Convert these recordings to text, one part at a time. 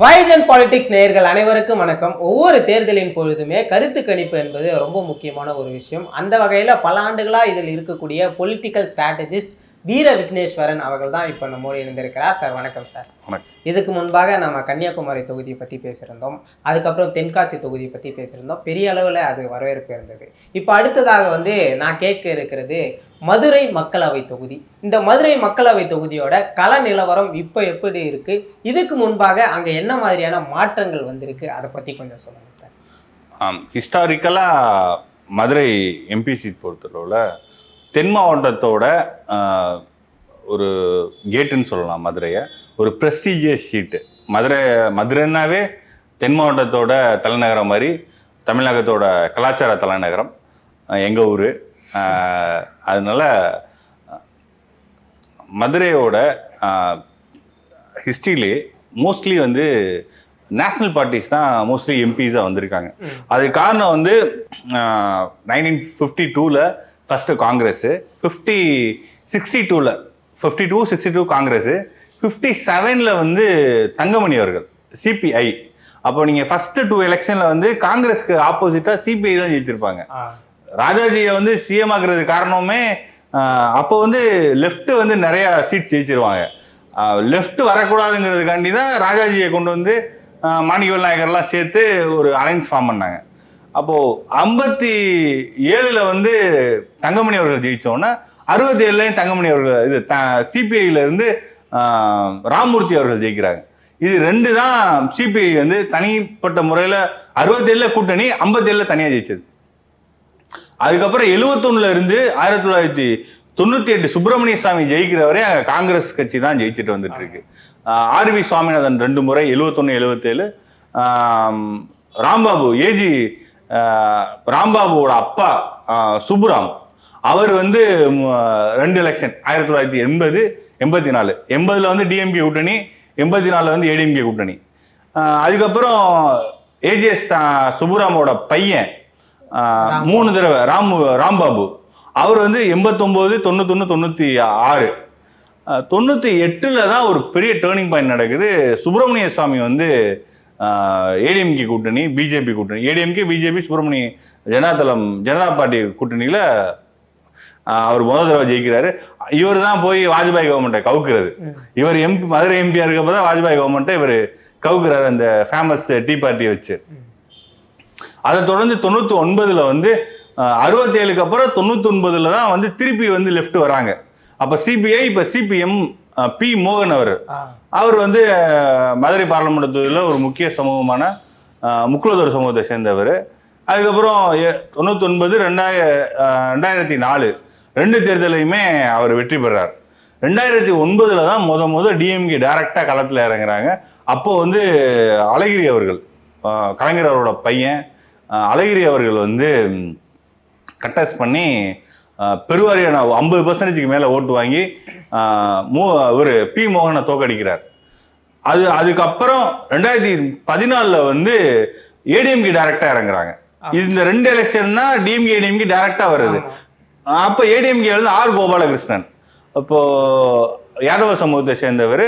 வைஜன் politics நேயர்கள் அனைவருக்கும் வணக்கம். ஒவ்வொரு தேர்தலின் பொழுதுமே கருத்து கணிப்பு என்பது ரொம்ப முக்கியமான ஒரு விஷயம். அந்த வகையில் பல ஆண்டுகளாக இதில் இருக்கக்கூடிய பொலிட்டிக்கல் ஸ்ட்ராட்டஜிஸ்ட் வீர விக்னேஸ்வரன் அவர்கள் தான் இப்போ நம்மோடு இணைந்திருக்கிறார். சார் வணக்கம் சார். இதுக்கு முன்பாக நம்ம கன்னியாகுமரி தொகுதியை பற்றி பேசியிருந்தோம். அதுக்கப்புறம் தென்காசி தொகுதியை பற்றி பேசியிருந்தோம். பெரிய அளவில் அது வரவேற்பு இருந்தது. இப்போ அடுத்ததாக வந்து நான் கேட்க இருக்கிறது மதுரை மக்களவை தொகுதி. இந்த மதுரை மக்களவை தொகுதியோட கள நிலவரம் இப்போ எப்படி இருக்கு? இதுக்கு முன்பாக அங்க என்ன மாதிரியான மாற்றங்கள் வந்திருக்கு? அதை பத்தி கொஞ்சம் சொல்லுங்க சார். ஹிஸ்டாரிக்கலாக மதுரை எம்பி சீட் பொறுத்தளவில் தென் மாவட்டத்தோட ஒரு கேட்டுன்னு சொல்லலாம் மதுரையை. ஒரு ப்ரெஸ்டீஜியஸ் சீட்டு மதுரை மதுரைன்னாவே தென் மாவட்டத்தோட தலைநகரம் மாதிரி தமிழகத்தோட கலாச்சார தலைநகரம் எங்கள் ஊர் அதனால மதுரையோட ஹிஸ்ட்ரியிலே மோஸ்ட்லி வந்து நேஷ்னல் பார்ட்டிஸ் தான் மோஸ்ட்லி எம்பிஸாக வந்திருக்காங்க. அதுக்கு காரணம் வந்து நைன்டீன் ஃபிஃப்டி டூவில் ஃபஸ்ட்டு காங்கிரஸு ஃபிஃப்டி சிக்ஸ்டி டூவில் fifty two sixty two Congress fifty செவனில் வந்து தங்கமணி அவர்கள் சிபிஐ அப்போ நீங்கள் ஃபஸ்ட்டு டூ எலெக்ஷனில் வந்து காங்கிரஸ்க்கு ஆப்போசிட்டாக சிபிஐ தான் ஜெயிச்சிருப்பாங்க. ராஜாஜியை வந்து சிஎம் ஆகுறது காரணமே அப்போ வந்து லெஃப்ட் வந்து நிறைய சீட்ஸ் ஜெயிச்சிருவாங்க. லெஃப்ட் வரக்கூடாதுங்கிறதுக்காண்டி தான் ராஜாஜியை கொண்டு வந்து ஆஹ், மாணிக்கவேல் நாயகர்லாம் சேர்த்து ஒரு அலைன்ஸ் ஃபார்ம் பண்ணாங்க. அப்போது ஐம்பத்தி ஏழில் வந்து தங்கமணி அவர்கள் ஜெயித்தோன்னா அறுபத்தி ஏழுலையும் தங்கமணி அவர்கள் இது த சிபிஐலேருந்து ராமூர்த்தி ராமமூர்த்தி அவர்கள் ஜெயிக்கிறாங்க. இது ரெண்டு தான் சிபிஐ வந்து தனிப்பட்ட முறையில் அறுபத்தேழில் கூட்டணி ஐம்பத்தேழில் தனியாக ஜெயிச்சது. அதுக்கப்புறம் 71 இருந்து ஆயிரத்தி தொள்ளாயிரத்தி தொண்ணூத்தி எட்டு சுப்பிரமணிய சாமி ஜெயிக்கிற வரை அங்க காங்கிரஸ் கட்சி தான் ஜெயிச்சுட்டு வந்துட்டு இருக்கு ஆர்வி சுவாமிநாதன் ரெண்டு முறை 71 எழுபத்தேழு ராம்பாபு ஏஜி ராம்பாபுவோட அப்பா சுப்புராம். அவர் வந்து ரெண்டு எலெக்ஷன் ஆயிரத்தி தொள்ளாயிரத்தி எண்பது எண்பத்தி நாலு எண்பதுல வந்து டிஎம்கே கூட்டணி எண்பத்தி நாலுல வந்து ஏடிஎம்கே கூட்டணி. அதுக்கப்புறம் ஏஜிஎஸ் சுப்புராமோட பையன் மூணு தடவை ராம் ராம்பாபு அவர் வந்து எண்பத்தொம்போது தொண்ணூத்தொன்று தொண்ணூற்றி ஆறு தொண்ணூத்தி எட்டுல தான் ஒரு பெரிய டேர்னிங் பாயிண்ட் நடக்குது. சுப்பிரமணிய சுவாமி வந்து ஏடிஎம்கே கூட்டணி பிஜேபி கூட்டணி. ஏடிஎம்கே பிஜேபி சுப்பிரமணிய ஜனதாதளம் ஜனதா பார்ட்டி கூட்டணியில அவர் முதல் தடவை ஜெயிக்கிறாரு. இவர் தான் போய் வாஜ்பாய் கவர்மெண்ட்டை கவுக்குறது. இவர் எம்பி மதுரை எம்பியா இருக்கப்போ தான் வாஜ்பாய் கவர்மெண்ட்டை இவர் கவுக்குறாரு அந்த ஃபேமஸ் டீ பார்ட்டியை வச்சு. அதை தொடர்ந்து தொண்ணூத்தி ஒன்பதுல வந்து அறுபத்தி ஏழுக்கு அப்புறம் தொண்ணூத்தி ஒன்பதுல தான் வந்து திருப்பி வந்து லெஃப்ட் வராங்க. அப்ப சிபிஐ இப்ப சிபிஎம் பி மோகன் அவர். அவர் வந்து மதுரை பாராளுமன்ற தொகுதியில் ஒரு முக்கிய சமூகமான அஹ், முக்குலத்தோர் சமூகத்தை சேர்ந்தவர். அதுக்கப்புறம் தொண்ணூத்தி ஒன்பது ரெண்டாய ரெண்டாயிரத்தி நாலு ரெண்டு தேர்தலையுமே அவர் வெற்றி பெறார். ரெண்டாயிரத்தி ஒன்பதுல தான் முத முத டிஎம்கே டைரக்டா களத்துல இறங்குறாங்க. அப்போ வந்து அழகிரி அவர்கள். கலைஞர் அவரோட பையன் அழகிரி அவர்கள் வந்து கட்டஸ்ட் பண்ணி பெருவாரியான ஐம்பது பர்சன்டேஜுக்கு மேலே ஓட்டு வாங்கி மூ ஒரு பி மோகனை தோக்கடிக்கிறார் அது அதுக்கப்புறம் ரெண்டாயிரத்தி பதினாலில் வந்து ஏடிஎம்கே டைரக்டா இறங்குறாங்க. இந்த ரெண்டு எலெக்ஷன் தான் டிஎம்கே ஏடிஎம்கே டைரக்டா வருது. அப்போ ஏடிஎம்கே வந்து ஆர் கோபாலகிருஷ்ணன். அப்போ யாதவ சமூகத்தை சேர்ந்தவர்.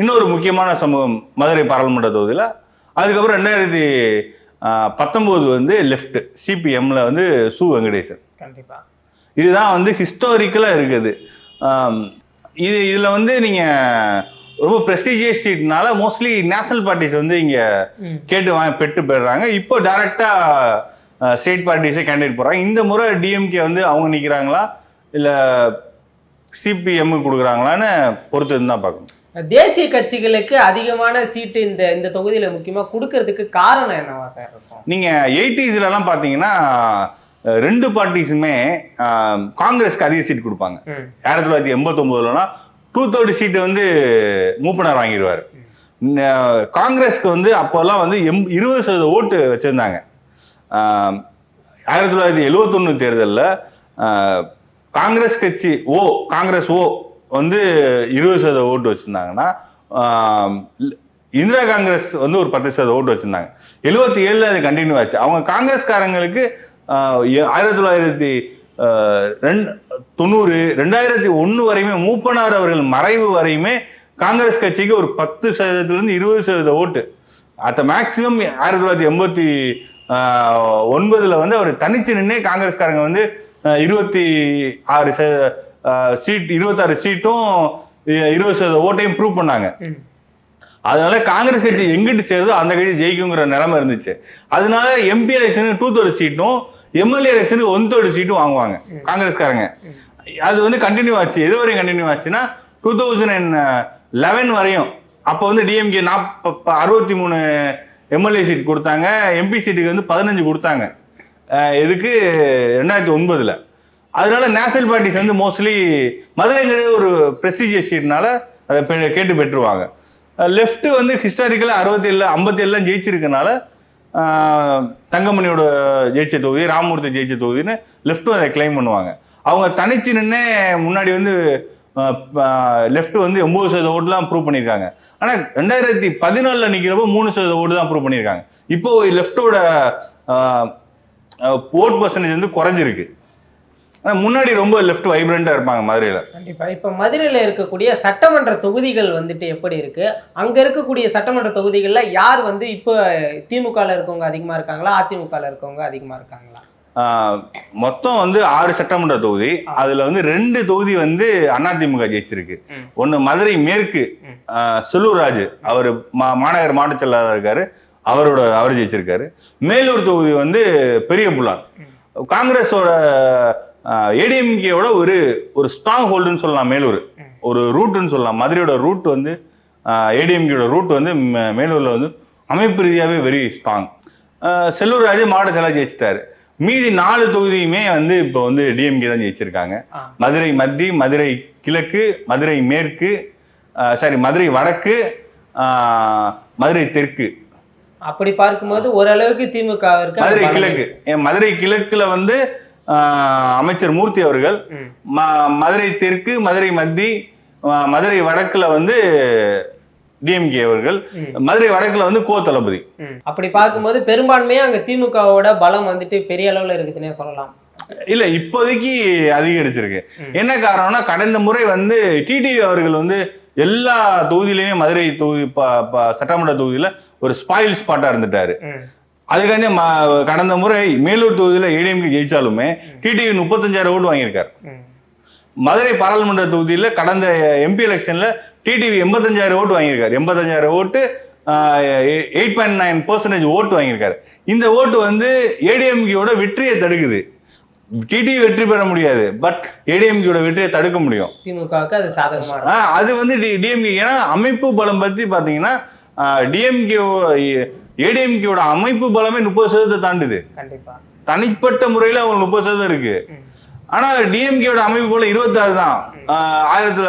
இன்னொரு முக்கியமான சமூகம் மதுரை பாராளுமன்ற தொகுதியில் அதுக்கப்புறம் ரெண்டாயிரத்தி பத்தொம்போது வந்து லெஃப்ட் சிபிஎம்ல வந்து சு வெங்கடேசன். கண்டிப்பா. இதுதான் வந்து ஹிஸ்டாரிக்கலாக இருக்குது. இது இதில் வந்து நீங்கள் ரொம்ப ப்ரெஸ்டீஜியஸ் சீட்னால மோஸ்ட்லி நேஷனல் பார்ட்டிஸ் வந்து இங்கே. கேட்டு வாங்க பெற்று போயிடுறாங்க. இப்போ டைரக்டாக ஸ்டேட் பார்ட்டிஸே கேண்டிடேட் போகிறாங்க இந்த முறை டிஎம்கே வந்து அவங்க நிற்கிறாங்களா இல்லை சிபிஎம் கொடுக்குறாங்களான்னு பொறுத்து தான் பார்க்கணும். தேசிய கட்சிகளுக்கு அதிகமான சீட்டு இந்த இந்த தொகுதியில முக்கியமா கொடுக்கறதுக்கு காரணம் என்னவா சார் இருக்கும்? நீங்கள் எயிட்டிஸ்லலாம் பார்த்தீங்கன்னா ரெண்டு பார்ட்டிஸுமே காங்கிரஸ்க்கு அதிக சீட் கொடுப்பாங்க. ஆயிரத்தி தொள்ளாயிரத்தி எண்பத்தொம்போதுலனா டூ தேர்ட்டி சீட்டு வந்து மூப்பனார் வாங்கிடுவார். காங்கிரஸ்க்கு வந்து அப்போல்லாம் வந்து எம் இருபது சதவீத ஓட்டு வச்சுருந்தாங்க. ஆயிரத்தி தொள்ளாயிரத்தி எழுவத்தொன்று தேர்தலில் காங்கிரஸ் கட்சி ஓ காங்கிரஸ் ஓ வந்து இருபது சதவீத ஓட்டு வச்சுருந்தாங்கன்னா இந்திரா காங்கிரஸ் வந்து ஒரு பத்து சதவீத ஓட்டு வச்சுருந்தாங்க. எழுபத்தி ஏழில் அது கண்டினியூ ஆச்சு. அவங்க காங்கிரஸ்காரங்களுக்கு ஆயிரத்தி தொள்ளாயிரத்தி ரெண்டு தொண்ணூறு ரெண்டாயிரத்தி ஒன்று வரையுமே மூப்பனார் அவர்கள் மறைவு வரையுமே காங்கிரஸ் கட்சிக்கு ஒரு பத்து சதவீதத்துலேருந்து இருபது சதவீத ஓட்டு. அத்த மேக்சிமம் ஆயிரத்தி தொள்ளாயிரத்தி எண்பத்தி ஒன்பதில் வந்து அவர் தனிச்சு நின்னே காங்கிரஸ்காரங்க வந்து இருபத்தி ஆறு சீட் இருபத்தாறு சீட்டும் இருபது சதவீத ஓட்டையும் ப்ரூவ் பண்ணாங்க. அதனால காங்கிரஸ் கட்சி எங்கிட்டு சேருதோ அந்த கட்சி ஜெயிக்குங்கிற நிலைமை இருந்துச்சு. அதனால எம்பி எலெக்ஷனுக்கு டூ தேர்ட் சீட்டும் எம்எல்ஏ எலெக்ஷனுக்கு ஒன் தேர்ட் சீட்டும் வாங்குவாங்க காங்கிரஸ்காரங்க. அது வந்து கண்டினியூ ஆச்சு. எது வரையும் கண்டினியூ ஆச்சுன்னா டூ தௌசண்ட் அண்ட் லெவன் வரையும். அப்போ வந்து டிஎம்கே நாற்ப அறுபத்தி மூணு எம்எல்ஏ சீட் கொடுத்தாங்க. எம்பி சீட்டுக்கு வந்து பதினஞ்சு கொடுத்தாங்க. எதுக்கு? ரெண்டாயிரத்தி ஒன்பதுல. அதனால நேஷனல் பார்ட்டிஸ் வந்து மோஸ்ட்லி மதுரைங்கிறது ஒரு ப்ரெஸ்டீஜியஸ் சீட்னால அதை பெ- கேட்டு பெற்றுருவாங்க. லெஃப்ட் வந்து ஹிஸ்டாரிக்கலாக அறுபத்தி ஏழு ஐம்பத்தி ஏழுலாம் ஜெயிச்சிருக்கனால தங்கமணியோட ஜெயிச்ச தொகுதி ராமமூர்த்தி ஜெயிச்ச தொகுதின்னு லெஃப்ட்டும் அதை கிளைம் பண்ணுவாங்க. அவங்க தனிச்சு நின்று முன்னாடி வந்து லெஃப்ட் வந்து ஒன்பது சதவீத ஓட்டுலாம் ப்ரூவ் பண்ணியிருக்காங்க ஆனால் ரெண்டாயிரத்தி பதினாலில் நிற்கிறப்போ மூணு சதவீத ஓட்டு தான் ப்ரூவ் பண்ணியிருக்காங்க இப்போ லெஃப்டோட ஓட் பர்சன்டேஜ் வந்து குறைஞ்சிருக்கு. முன்னாடி ரொம்ப லெஃப்ட் வைப்ரண்டா இருப்பாங்க மதுரையில. கண்டிப்பா. இப்ப மதுரையில இருக்கக்கூடிய சட்டமன்ற தொகுதிகள் வந்துட்டு எப்படி இருக்கு? அங்க இருக்கக்கூடிய சட்டமன்ற தொகுதிகள்ல யார் வந்து இப்போ திமுகல இருக்கவங்க அதிகமா இருக்காங்களா? அதிமுகல இருக்கவங்க அதிகமா இருக்காங்களா? மொத்தம் வந்து ஆறு சட்டமன்ற தொகுதி. அதுல வந்து ரெண்டு தொகுதி வந்து அதிமுக ஜெயிச்சிருக்கு. ஒன்னு மதுரை மேற்கு செல்லூர்ராஜ். அவர் மா- மாநகர மாவட்ட செயலாளர் இருக்காரு. அவரோட அவர் ஜெயிச்சிருக்காரு. மேலூர் தொகுதி வந்து பெரிய புலான் காங்கிரஸோட ஏடிஎம்கேவோட ஒரு ஒரு ஸ்ட்ராங் ஹோல்டுன்னு சொல்லலாம் மேலூர். ஒரு ரூட்டுன்னு சொல்லலாம். மதுரையோட ரூட் வந்து ஏடிஎம்கேயோட ரூட் வந்து மேலூர்ல வந்து அமைப்பு ரீதியாகவே வெரி ஸ்ட்ராங் செல்லூர் ராஜு மாவட்ட செயலாளர் ஜெயிச்சிட்டாரு. மீதி நாலு தொகுதியுமே வந்து இப்போ வந்து டிஎம்கே தான் ஜெயிச்சிருக்காங்க. மதுரை மத்தி மதுரை கிழக்கு மதுரை மேற்கு சாரி மதுரை வடக்கு மதுரை தெற்கு. அப்படி பார்க்கும்போது ஓரளவுக்கு திமுகவிற்கு மதுரை கிழக்கு. மதுரை கிழக்குல வந்து அமைச்சர் மூர்த்தி அவர்கள் மதுரை தெற்கு மதுரை மத்தி மதுரை வடக்குல வந்து டிஎம்கே அவர்கள். மதுரை வடக்குல வந்து கோ தளபதி. அப்படி பார்க்கும்போது பெரும்பான்மையா அங்க திமுகவோட பலம் வந்துட்டு பெரிய அளவுல இருக்குதுன்னே சொல்லலாம் இல்ல இப்போதைக்கு அதிகரிச்சிருக்கு. என்ன காரணம்னா கடந்த முறை வந்து டிடிவி அவர்கள் வந்து எல்லா தொகுதியிலுமே மதுரை தொகுதி சட்டமன்ற தொகுதியில ஒரு ஸ்பாயில் ஸ்பாட்டா இருந்துட்டாரு. அதுக்காண்டி ம- கடந்த முறை மேலூர் தொகுதியில ஏடிஎம்கே ஜெயிச்சாலுமே டிடிவி முப்பத்தஞ்சாயிரம் ஓட்டு வாங்கியிருக்காரு. மதுரை பாராளுமன்ற தொகுதியில கடந்த எம்பி எலெக்ஷன்ல டிடிவி எண்பத்தஞ்சாயிரம் ஓட்டு வாங்கியிருக்காரு. எண்பத்தஞ்சாயிரம் ஓட்டு எயிட் பாயிண்ட் நைன் பர்சன்டேஜ் ஓட்டு வாங்கியிருக்காரு. இந்த ஓட்டு வந்து ஏடிஎம்கேயோட வெற்றியை தடுக்குது. டிடிவி வெற்றி பெற முடியாது பட் ஏடிஎம்கேயோட வெற்றியை தடுக்க முடியும். திமுகவுக்கு அது சாதகமா இருக்கும் ஆஹ் அது வந்து டிஎம்கே ஏன்னா அமைப்பு பலம் பத்தி பாத்தீங்கன்னா டிஎம்கே ஏடிஎம்கேவோட அமைப்பு பலமே முப்பது சதவீதத்தை தாண்டுது. தனிப்பட்ட முறையில அவங்க முப்பது சதவீதம் இருக்கு. ம். ஆனா டிஎம்கேவோட அமைப்பு போல இருபத்தாறு தான். ஆயிரத்தி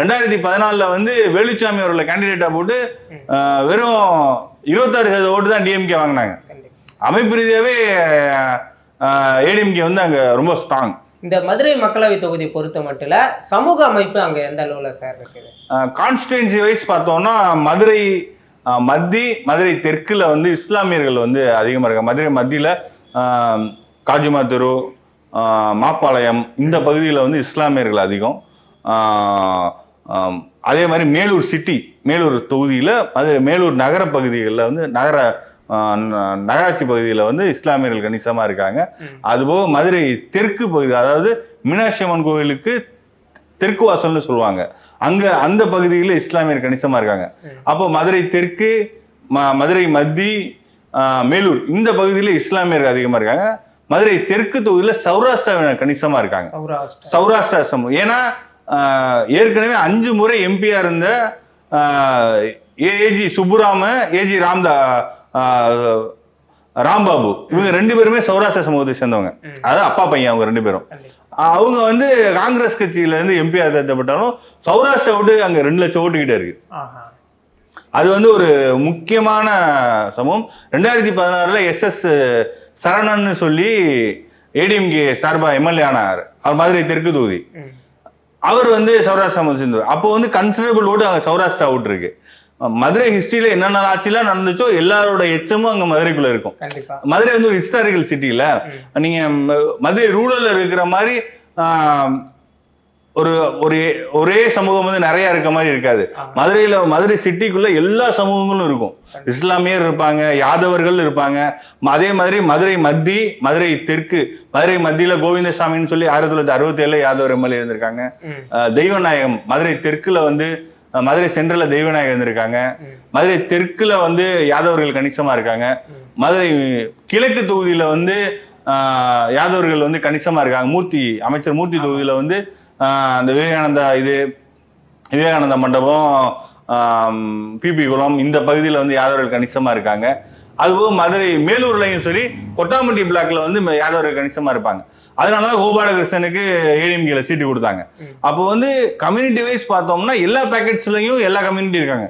ரெண்டாயிரத்தி பதினாலுல வந்து வேலுச்சாமி அவர்களை கேண்டிடேட்டா போட்டு வெறும் இருபத்தாறு சதவீத ஓட்டு தான் டிஎம்கே வாங்கினாங்க. அமைப்பு ரீதியாவே ஏடிஎம்கே வந்து அங்க ரொம்ப ஸ்ட்ராங் இந்த மதுரை மக்களவை தொகுதி பொறுத்த மட்டும் சமூக அமைப்பு அங்க எந்த அளவுல சார் இருக்குது? கான்ஸ்டிடுவன்சி வைஸ் பார்த்தோம்னா மதுரை மத்தி மதுரை தெற்குல வந்து இஸ்லாமியர்கள் வந்து அதிகமாக இருக்காங்க. மதுரை மத்தியில் காஜிமா தெரு ஆஹ் மாப்பாளையம் இந்த பகுதியில் வந்து இஸ்லாமியர்கள் அதிகம். அதே மாதிரி மேலூர் சிட்டி மேலூர் தொகுதியில் மதுரை மேலூர் நகர பகுதிகளில் வந்து நகர நகராட்சி பகுதியில் வந்து இஸ்லாமியர்கள் கணிசமாக இருக்காங்க. அதுபோக மதுரை தெற்கு பகுதி அதாவது மீனாட்சி அம்மன் கோவிலுக்கு தெற்கு வாசல்னு சொல்லுவாங்க. அங்க அந்த பகுதியில் இஸ்லாமியர் கணிசமா இருக்காங்க. அப்போ மதுரை தெற்கு மதுரை மத்தி மேலூர் இந்த பகுதியில் இஸ்லாமியர்கள் அதிகமா இருக்காங்க. மதுரை தெற்கு தொகுதியில் சௌராஷ்டிராவினர் கணிசமா இருக்காங்க. சௌராஷ்டிரா. சமூகம் ஏன்னா ஏற்கனவே அஞ்சு முறை எம்பியா இருந்த ஏஜி சுப்புராம ஏஜி ராம்தா ஆஹ், ராம்பாபு இவங்க ரெண்டு பேருமே சௌராஷ்டிரா சமூகத்தை சேர்ந்தவங்க. அதாவது அப்பா பையன் அவங்க ரெண்டு பேரும். அவங்க வந்து காங்கிரஸ் கட்சியில இருந்து எம்பி தேர்ந்தப்பட்டாலும் சௌராஷ்டிரா ஓட்டு அங்க ரெண்டு லட்சம் ஓட்டு கிட்ட இருக்கு. அது வந்து ஒரு முக்கியமான சமூகம். ரெண்டாயிரத்தி பதினாறுல எஸ் எஸ் சரவணன்னு சொல்லி ஏடிஎம்கே சார்பா எம்எல்ஏ ஆனார். அவர் மதுரை தெற்கு தொகுதி. அவர் வந்து சௌராஷ்டிரா சேர்ந்தவர். அப்போ வந்து கன்சிடரபிள் ஓட்டு அங்க சௌராஷ்டிரா ஓட்டு இருக்கு மதுரை ஹிஸ்டரியில என்னென்ன ஆட்சிலாம் நடந்துச்சோ எல்லாரோட எச்சமும் அங்க மதுரைக்குள்ள இருக்கும். மதுரை வந்து ஒரு ஹிஸ்டாரிக்கல் சிட்டில ம். நீங்க மதுரை ரூரல்ல இருக்கிற மாதிரி ஒரு ஒரு ஒரே சமூகம் வந்து நிறைய இருக்க மாதிரி இருக்காது. மதுரையில மதுரை சிட்டிக்குள்ள எல்லா சமூகங்களும் இருக்கும். இஸ்லாமியர் இருப்பாங்க யாதவர்கள் இருப்பாங்க. அதே மாதிரி மதுரை மத்தி மதுரை தெற்கு. மதுரை மத்தியில கோவிந்தசாமின்னு சொல்லி ஆயிரத்தி தொள்ளாயிரத்தி அறுபத்தி ஏழுல யாதவர் எம்எல்ஏ இருந்திருக்காங்க. தெய்வநாயகம் மதுரை தெற்குல வந்து மதுரை சென்ட்ரல்ல தெய்வநாயகம் இருந்திருக்காங்க. மதுரை தெற்குல வந்து யாதவர்கள் கணிசமா இருக்காங்க. மதுரை கிழக்கு தொகுதியில வந்து ஆஹ், யாதவர்கள் வந்து கணிசமா இருக்காங்க. மூர்த்தி அமைச்சர் மூர்த்தி தொகுதியில வந்து ஆஹ், அந்த விவேகானந்தா இது விவேகானந்தா மண்டபம் பிபி குளம் இந்த பகுதியில வந்து யாதவர்கள் கணிசமா இருக்காங்க. அதுபோக மதுரை மேலூர்லையும் சரி கொட்டாம்பட்டி பிளாக்ல வந்து யாதவர்கள் கணிசமா இருப்பாங்க. அதனாலதான் கோபாலகிருஷ்ணனுக்கு ஏடிஎம்கேல சீட்டு கொடுத்தாங்க. அப்போ வந்து கம்யூனிட்டி வைஸ் பார்த்தோம்னா எல்லா பேக்கெட்ஸ்லயும் எல்லா கம்யூனிட்டி இருக்காங்க.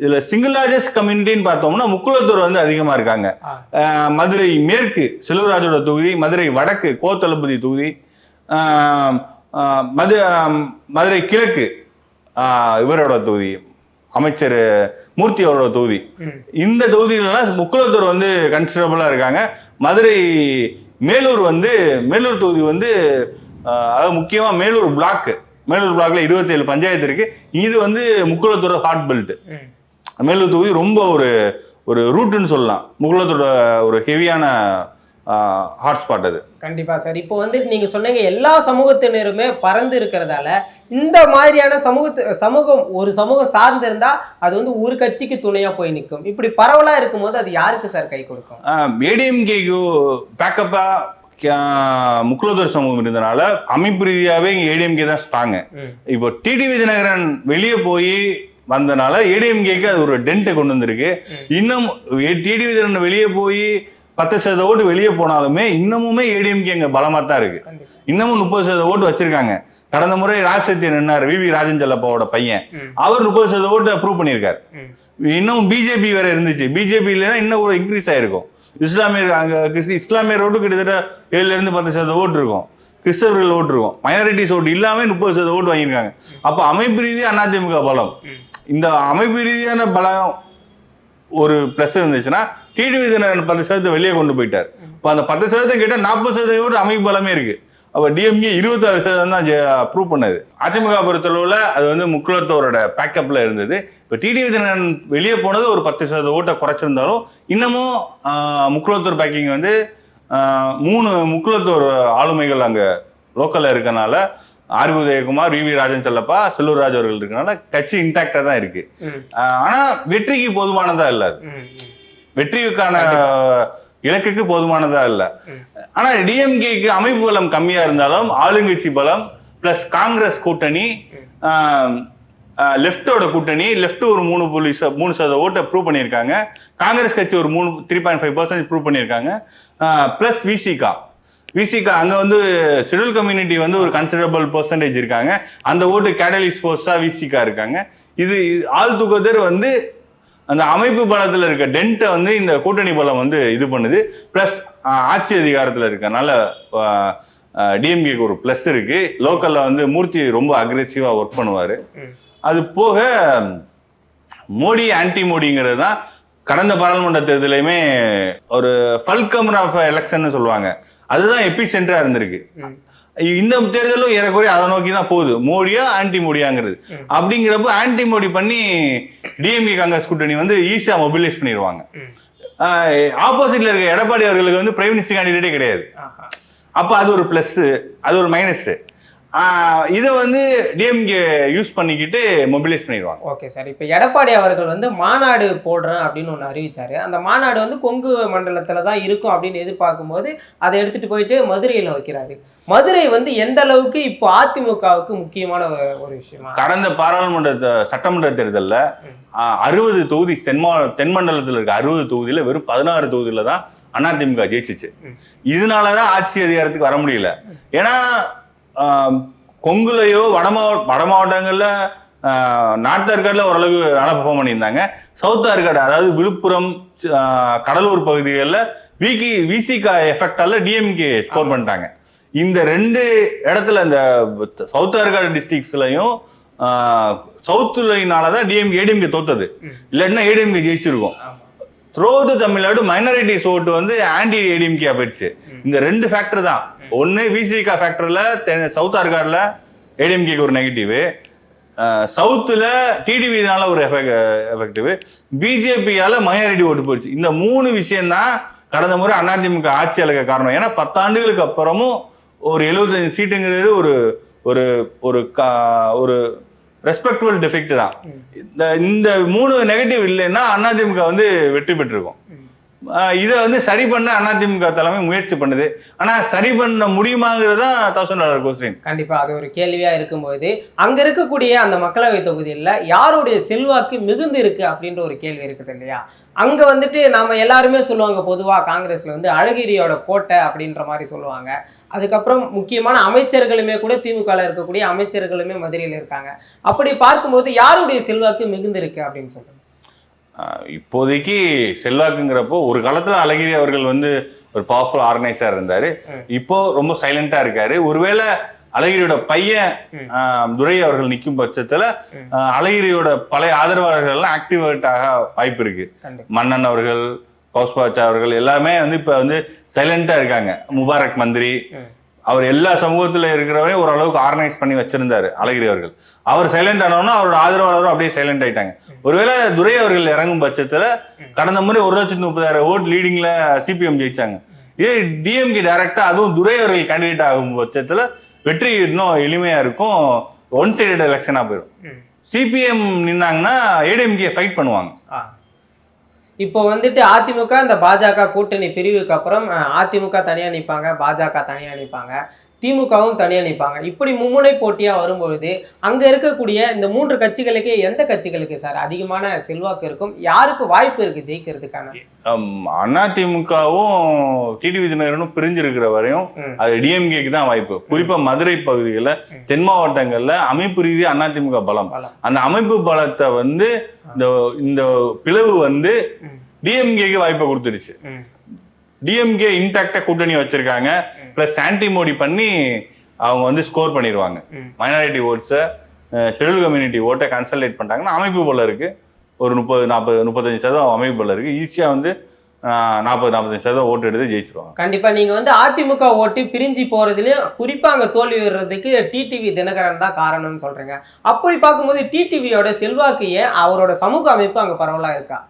இதுல சிங்கிள் லார்ஜஸ்ட் கம்யூனிட்டின்னு பார்த்தோம்னா முக்குளத்தூர் வந்து அதிகமா இருக்காங்க. மதுரை மேற்கு செல்வராஜோட தொகுதி மதுரை வடக்கு கோ தளபதி தொகுதி மது மதுரை கிழக்கு இவரோட தொகுதி அமைச்சர் மூர்த்தி அவரோட தொகுதி. இந்த தொகுதிகளெல்லாம் முக்குளத்தூர் வந்து கன்சிடரபிளா இருக்காங்க. மதுரை மேலூர் வந்து மேலூர் தொகுதி வந்து அதாவது முக்கியமா மேலூர் பிளாக் மேலூர் பிளாக்ல 27 பஞ்சாயத்து இருக்கு. இது வந்து முக்குளத்தூர் ஹாட் பெல்ட். மேலூர் தொகுதி ரொம்ப ஒரு ஒரு ரூட்டுன்னு சொல்லலாம். முக்குளத்தோட ஒரு ஹெவியான ஹாட்ஸ்பாட் அது. கண்டிப்பா சார் இப்போ வந்து நீங்க சொன்னீங்க எல்லா சமூகத்தினருமே பறந்து இருக்கிறதால இந்த மாதிரியான சமூகத்து சமூகம் ஒரு சமூகம் சார்ந்து இருந்தா அது வந்து ஒரு கட்சிக்கு துணையா போய் நிற்கும் இப்படி பரவலா இருக்கும்போது அது யாருக்கு சார் கை கொடுக்கும்? ஏடிஎம்கேக்கு பேக்கப்பா முக்குளத்தூர் சமூகம் இருந்தனால அமைப்பு ரீதியாவே இங்க ஏடிஎம்கே தான் ஸ்ட்ராங்கு இப்போ டிடிவி தினகரன் வெளியே போய் வந்தனால ஏடிஎம்கேக்கு அது ஒரு டென்ட்டை கொண்டு வந்திருக்கு. இன்னும் டிடிவி தினகரன் வெளியே போய் பத்து சதவீத ஓட்டு வெளியே போனாலுமே இன்னமுமே ஏடிஎம்கே அங்க பலமா தான் இருக்கு இன்னமும் முப்பது சதவீத ஓட்டு வச்சிருக்காங்க. கடந்த முறை ராஜசத்தியன் நின்னார் வி வி ராஜன் செல்லப்பாவோட பையன் அவர் முப்பது சதவீத ஓட்டு அப்ரூவ் பண்ணியிருக்காரு. ம், இன்னும் பிஜேபி வேற இருந்துச்சு. பிஜேபி இல்லைன்னா இன்னும் கூட இன்க்ரீஸ் ஆயிருக்கும். இஸ்லாமியர் அங்க கிறிஸ்து- இஸ்லாமியர் ஓட்டு கிட்டத்தட்ட ஏழுல இருந்து பத்து சதவீத ஓட்டு இருக்கும். கிறிஸ்தவர்கள் ஓட்டு இருக்கும். மைனாரிட்டிஸ் ஓட்டு இல்லாம முப்பது சதவீத ஓட்டு வாங்கியிருக்காங்க. அப்ப அமைப்பு ரீதியா அதிமுக பலம். இந்த அமைப்பு ரீதியான பலம் ஒரு பிளஸ் இருந்துச்சுன்னா டிடிவி தினகரன் பத்து சதவீதத்தை வெளியே கொண்டு போயிட்டார். இப்போ அந்த பத்து சதவீதம் கிட்ட நாற்பது சதவீதம் ஓட்டு அமைப்பு பலமே இருக்கு. அப்ப டிஎம்கே இருபத்தாறு சதவீதம் தான் ப்ரூவ் பண்ணது. அதிமுக பொறுத்தளவுல அது வந்து முக்குளத்தோரோட பேக்கப்ல இருந்தது. இப்போ டிடிவி தினகரன் வெளியே போனது ஒரு பத்து சதவீத ஓட்டை குறைச்சிருந்தாலும் இன்னமும் ஆஹ், முக்குளத்தூர் பேக்கிங் வந்து மூணு முக்குளத்தூர் ஆளுமைகள் அங்க லோக்கல்ல இருக்கனால R Udhayakumar V V Rajan Chellappa Sellurraj அவர்கள் இருக்கனால கட்சி இன்டாக்டா தான் இருக்கு. ஆனா வெற்றிக்கு போதுமானதா இல்ல அது. ம், ம். வெற்றிக்கான இலக்குக்கு போதுமானதா இல்ல. ஆனா டிஎம்கேக்கு அமைப்பு பலம் கம்மியா இருந்தாலும் ஆளுங்கட்சி பலம் பிளஸ் காங்கிரஸ் கூட்டணி லெஃப்டோட கூட்டணி லெஃப்ட் ஒரு மூணு புள்ளி மூணு சதவீத ஓட்டை ப்ரூவ் பண்ணியிருக்காங்க. காங்கிரஸ் கட்சி ஒரு மூணு three point five percent prove பண்ணியிருக்காங்க. பிளஸ் விசிகா விசிகா அங்க வந்து ஷெட்யூல் கம்யூனிட்டி வந்து ஒரு கன்சிடரபிள் பர்சன்டேஜ் இருக்காங்க. அந்த ஓட்டு கேட்டலிஸ் ஃபோர்ஸா விசிகா இருக்காங்க. இது ஆல் டுகெதர் வந்து அந்த அமைப்பு பலத்துல இருக்க டென்ட்டை வந்து இந்த கூட்டணி பலம் வந்து இது பண்ணுது. பிளஸ் ஆட்சி அதிகாரத்துல இருக்கனால டிஎம்கேக்கு ஒரு ப்ளஸ் இருக்கு. லோக்கல்ல வந்து மூர்த்தி ரொம்ப அக்ரெசிவா ஒர்க் பண்ணுவாரு. அது போக மோடி ஆன்டி மோடிங்கிறது தான் கடந்த பாராளுமன்ற தேர்தலையுமே ஒரு ஃபல்கமர் ஆஃப் எலெக்ஷன் சொல்லுவாங்க. அதுதான் எபி சென்டரா இருந்திருக்கு. இந்த தேர்தலும் ஏறக்குறைய அதை நோக்கி தான் போகுது மோடியா ஆன்டி மோடியாங்கிறது. அப்படிங்கிறப்ப ஆன்டி மோடி பண்ணி டிஎம்கே காங்கிரஸ் கூட்டணி வந்து ஈஸியா மொபிலைஸ் பண்ணிடுவாங்க. ஆப்போசிட்ல இருக்க எடப்பாடி அவர்களுக்கு வந்து பிரைம் மினிஸ்டர் கேண்டிடேட்டே கிடையாது. அப்ப அது ஒரு பிளஸ் அது ஒரு மைனஸ் இதை வந்து டிஎம்கே யூஸ் பண்ணிக்கிட்டு மொபிலைஸ் பண்ணிடுவாங்க. ஓகே சார் இப்போ எடப்பாடி அவர்கள் வந்து மாநாடு போடுறேன் அப்படின்னு ஒன்று அறிவிச்சாரு. அந்த மாநாடு வந்து கொங்கு மண்டலத்தில் தான் இருக்கும் அப்படின்னு எதிர்பார்க்கும்போது அதை எடுத்துட்டு போயிட்டு மதுரையில் வைக்கிறாரு. மதுரை வந்து எந்த அளவுக்கு இப்போ அதிமுகவுக்கு முக்கியமான ஒரு- விஷயமா? கடந்த பாராளுமன்ற சட்டமன்ற தேர்தல்ல. அறுபது தொகுதி தென்மா தென் மண்டலத்தில் இருக்க அறுபது தொகுதியில வெறும் பதினாறு தொகுதியில தான் அதிமுக ஜெயிச்சிச்சு. ம். இதனாலதான் ஆட்சி அதிகாரத்துக்கு வர முடியல. ஏன்னா கொங்குலையோ வட மாவட்ட வட மாவட்டங்கள்ல நார்த் ஆர்காட்ல ஓரளவு நல்லா பெர்ஃபார்ம் பண்ணியிருந்தாங்க. சவுத் ஆர்காடு அதாவது விழுப்புரம் கடலூர் பகுதிகளில் விகி விசிகா எஃபெக்டால டிஎம்கே ஸ்கோர் பண்ணிட்டாங்க. இந்த ரெண்டு இடத்துல இந்த சவுத் ஆர்காடு டிஸ்ட்ரிக்ஸ்லையும் சவுத்துலைனால தான் டிஎம்கே ஏடிஎம்கே தோத்தது. ம். இல்லாட்டினா ADMK ஜெயிச்சிருக்கும். Through the Tamil Nadu minorities vote வந்து ஆன்டி ஏடிஎம்கே போயிடுச்சு. இந்த ரெண்டு ஃபேக்டர் தான். ஒன்னு விசிகா ஃபேக்டர்ல சவுத் ஆர்காட்ல ஏடிஎம்கேக்கு ஒரு நெகட்டிவ் சவுத்தில் டிடிவினால ஒரு எஃபெக்டிவ் பிஜேபியால மைனாரிட்டி ஓட்டு போயிடுச்சு. இந்த மூணு விஷயம்தான் கடந்த முறை அதிமுக ஆட்சி அழக காரணம். ஏன்னா பத்தாண்டுகளுக்கு அப்புறமும் ஒரு எழுபத்தஞ்சு சீட்டுங்கிறது ஒரு ஒரு ஒரு ரெஸ்பெக்டபுள் டிஃபெக்ட் தான். இந்த இந்த மூணு நெகட்டிவ் இல்லைன்னா அதிமுக வந்து வெற்றி பெற்றிருக்கும். இதை வந்து சரி பண்ண அதிமுக தலைமை முயற்சி பண்ணுது. ஆனா சரி பண்ண முடியுமாங்கிறது தான் தௌசண்ட் டாலர் கொஸ்டின் கண்டிப்பா அது ஒரு கேள்வியா இருக்கும்போது அங்க இருக்கக்கூடிய அந்த மக்களவை தொகுதியில் யாருடைய செல்வாக்கு மிகுந்து இருக்கு அப்படின்ற ஒரு கேள்வி இருக்குது இல்லையா? அங்க வந்துட்டு நாம எல்லாருமே சொல்லுவாங்க பொதுவா காங்கிரஸ்ல வந்து அழகிரியோட கோட்டை அப்படின்ற மாதிரி சொல்லுவாங்க. அதுக்கப்புறம் முக்கியமான அமைச்சர்களுமே கூட திமுகவில் இருக்கக்கூடிய அமைச்சர்களுமே மதுரையில் இருக்காங்க. அப்படி பார்க்கும்போது யாருடைய செல்வாக்கு மிகுந்து இருக்கு அப்படின்னு சொல்றாங்க இப்போதைக்கு செல்வாக்குங்கிறப்போ ஒரு காலத்துல அழகிரி அவர்கள் வந்து ஒரு பவர்ஃபுல் ஆர்கனைசர் இருந்தாரு. இப்போ ரொம்ப சைலண்டா இருக்காரு. ஒருவேளை அழகிரியோட பையன் துரை அவர்கள் நிற்கும் பட்சத்துல அழகிரியோட பழைய ஆதரவாளர்கள் எல்லாம் ஆக்டிவேட் ஆக வாய்ப்பு இருக்கு. மன்னன் அவர்கள் கௌஸ்பாச்சா அவர்கள் எல்லாமே வந்து இப்ப வந்து சைலண்டா இருக்காங்க. முபாரக் மந்திரி. அவர் எல்லா சமூகத்துல இருக்கிறவரே ஓரளவுக்கு ஆர்கனைஸ் பண்ணி வச்சிருந்தாரு அழகிரி அவர்கள். அவர் சைலண்ட் ஆனோன்னா அவரோட ஆதரவாளரும் அப்படியே சைலண்ட் ஆயிட்டாங்க. ஒருவேளை துரை அவர்கள் இறங்கும் பட்சத்துல கடந்த முறை ஒரு லட்சத்தி முப்பதாயிரம் ஓட் லீடிங்ல சிபிஎம் ஜெயிச்சாங்க. இதே டிஎம்கே டைரக்டா அதுவும் துரை அவர்கள் கேண்டிடேட் ஆகும் பட்சத்துல வெற்றி இன்னும் எளிமையா இருக்கும். ஒன் சைடட் எலெக்ஷனா போயிடும். சிபிஎம் நின்னாங்கன்னா ஏடிஎம்கே ஃபைட் பண்ணுவாங்க. இப்போ வந்துட்டு அதிமுக இந்த பாஜக கூட்டணி பிரிவுக்கு அப்புறம் அதிமுக தனியாக நிற்பாங்க பாஜக தனியாக நிற்பாங்க திமுகவும் தனியா நிற்பாங்க இப்படி மும்முனை போட்டியா வரும்பொழுது அங்க இருக்கக்கூடிய இந்த மூன்று கட்சிகளுக்கு எந்த கட்சிகளுக்கு சார் அதிகமான செல்வாக்கு இருக்கும் யாருக்கு வாய்ப்பு இருக்கு ஜெயிக்கிறதுக்கான அதிமுகவும் டிடிவி தினகரனும் பிரிஞ்சிருக்கிற வரையும். அது டிஎம்கேக்கு தான் வாய்ப்பு குறிப்பா மதுரை பகுதிகளில். தென் மாவட்டங்கள்ல அமைப்பு ரீதியா அதிமுக பலம். அந்த அமைப்பு பலத்தை வந்து இந்த இந்த பிளவு வந்து. டிஎம்கேக்கு வாய்ப்பை கொடுத்துருச்சு. டிஎம்கே இன்டாக்டா கூட்டணி வச்சிருக்காங்க பிளஸ் ஆன்டி மோடி பண்ணி அவங்க வந்து ஸ்கோர் பண்ணிடுவாங்க. மைனாரிட்டி ஓட்ஸை ஷெடியூல் கம்யூனிட்டி ஓட்டை கன்சல்டேட் பண்ணிட்டாங்கன்னா அமைப்பு போல இருக்கு. ஒரு முப்பது நாற்பது முப்பத்தஞ்சு சதவீதம் அமைப்பு போல இருக்கு. ஈஸியா வந்து நாற்பது நாற்பத்தஞ்சு சதவீதம் ஓட்டு எடுத்து ஜெயிச்சிருவாங்க. கண்டிப்பா நீங்க வந்து அதிமுக ஓட்டு பிரிஞ்சு போறதுலயும் குறிப்பா அங்க தோல்வி வர்றதுக்கு டிடிவி தினகரன் தான் காரணம்னு சொல்றீங்க. அப்படி பார்க்கும்போது டிடிவியோட செல்வாக்கு ஏன் அவரோட சமூக அமைப்பு அங்க பரவலா இருக்கா?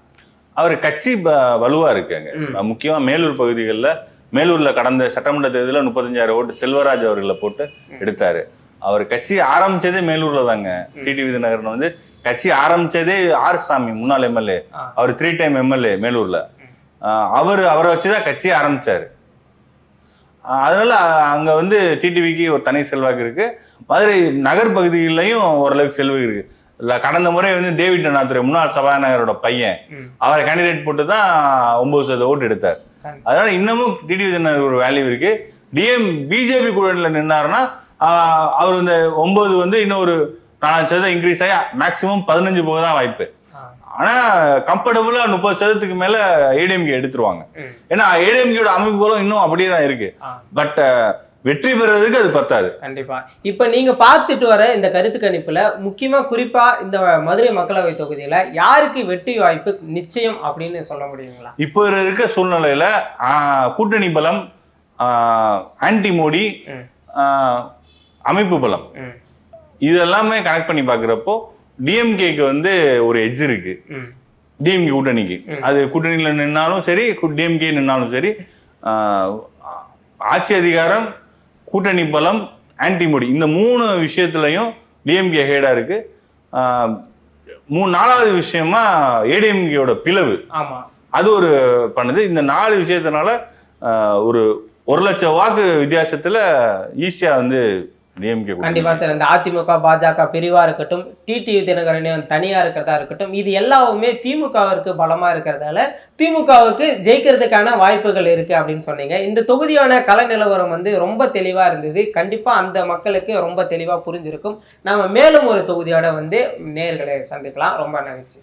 அவர் கட்சி ப- வலுவா இருக்காங்க. ம். முக்கியமா மேலூர் பகுதிகளில் மேலூர்ல கடந்த சட்டமன்ற தேர்தலில் முப்பத்தஞ்சாயிரம் ஓட்டு செல்வராஜ் அவர்களை போட்டு எடுத்தாரு. அவர் கட்சி ஆரம்பிச்சதே மேலூர்ல தாங்க. ம். டிடிவி தினகரன் வந்து கட்சி ஆரம்பிச்சதே ஆர் சாமி முன்னாள் எம்எல்ஏ. அவர் த்ரீ டைம் எம்எல்ஏ மேலூர்ல. அவர் அவரை வச்சுதான் கட்சி ஆரம்பிச்சாரு. ஆஹ் அதனால அங்க வந்து டிடிவிக்கு ஒரு தனி செல்வாக்கு இருக்கு. மதுரை நகர் பகுதிகளிலையும் ஓரளவுக்கு செல்வாக்கு இருக்கு. கடந்த முறை வந்து டேவிட் அண்ணாதுரை முன்னாள் சபாநாயகரோட பையன். அவரை கேண்டிடேட் போட்டு தான் ஒன்பது சதவீத ஓட்டு எடுத்தார். அதனால இன்னமும் டிடிவி ஒரு வேல்யூ இருக்கு டிஎம் பிஜேபி கூட்டணியில் நின்னாருன்னா அவர் இந்த ஒன்பது வந்து இன்னும் ஒரு நாலு சதவீதம் இன்க்ரீஸ் ஆகி மேக்ஸிமம் பதினஞ்சு போக தான் வாய்ப்பு. ஆனா கம்ஃபர்டபுளா முப்பது சதவீதத்துக்கு மேல ஏடிஎம்கே எடுத்துருவாங்க. ஏன்னா ஏடிஎம்கேட அமைப்பு போலும் இன்னும் அப்படியே தான் இருக்கு. பட் வெற்றி பெறதுக்கு அது பத்தாது. கண்டிப்பா. இப்ப நீங்க பார்த்துட்டு வர இந்த கருத்து கணிப்புல முக்கியமா குறிப்பா இந்த மதுரை மக்களவை தொகுதியில யாருக்கு வெற்றி வாய்ப்பு நிச்சயம் அப்படின்னு சொல்ல முடியுங்களா? இப்போ இருக்க சூழ்நிலையில கூட்டணி பலம் ஆன்டி மோடி அமைப்பு பலம். ம். இது எல்லாமே கனெக்ட் பண்ணி பார்க்குறப்போ டிஎம்கேக்கு வந்து ஒரு எட்ஜ் இருக்கு. டிஎம்கே கூட்டணிக்கு. அது கூட்டணியில் நின்னாலும் சரி டிஎம்கே நின்னாலும் சரி ஆட்சி அதிகாரம் கூட்டணி பலம் ஆன்டி மோடி இந்த மூணு விஷயத்துலையும் டிஎம்கே ஹேடா இருக்கு. மூணு நாலாவது விஷயமா ஏடிஎம்கேயோட பிளவு. ஆமா. அது ஒரு பண்ணுது. இந்த நாலு விஷயத்தினால ஒரு ஒரு லட்சம் வாக்கு வித்தியாசத்துல ஈஸியா வந்து டிஎம்கே கண்டிப்பா சார். இந்த அதிமுக பாஜக பிரிவா இருக்கட்டும் டிடிவி தினகரன் தனியா இருக்கிறதா இருக்கட்டும் இது எல்லாமே திமுகவிற்கு பலமா இருக்கிறதால திமுகவுக்கு ஜெயிக்கிறதுக்கான வாய்ப்புகள் இருக்கு அப்படின்னு சொன்னீங்க. இந்த தொகுதியான கல நிலவரம் வந்து ரொம்ப தெளிவா இருந்தது. கண்டிப்பா அந்த மக்களுக்கு ரொம்ப தெளிவா புரிஞ்சிருக்கும். நாம மேலும் ஒரு தொகுதியோட வந்து நேர்களை சந்திக்கலாம். ரொம்ப நகைச்சு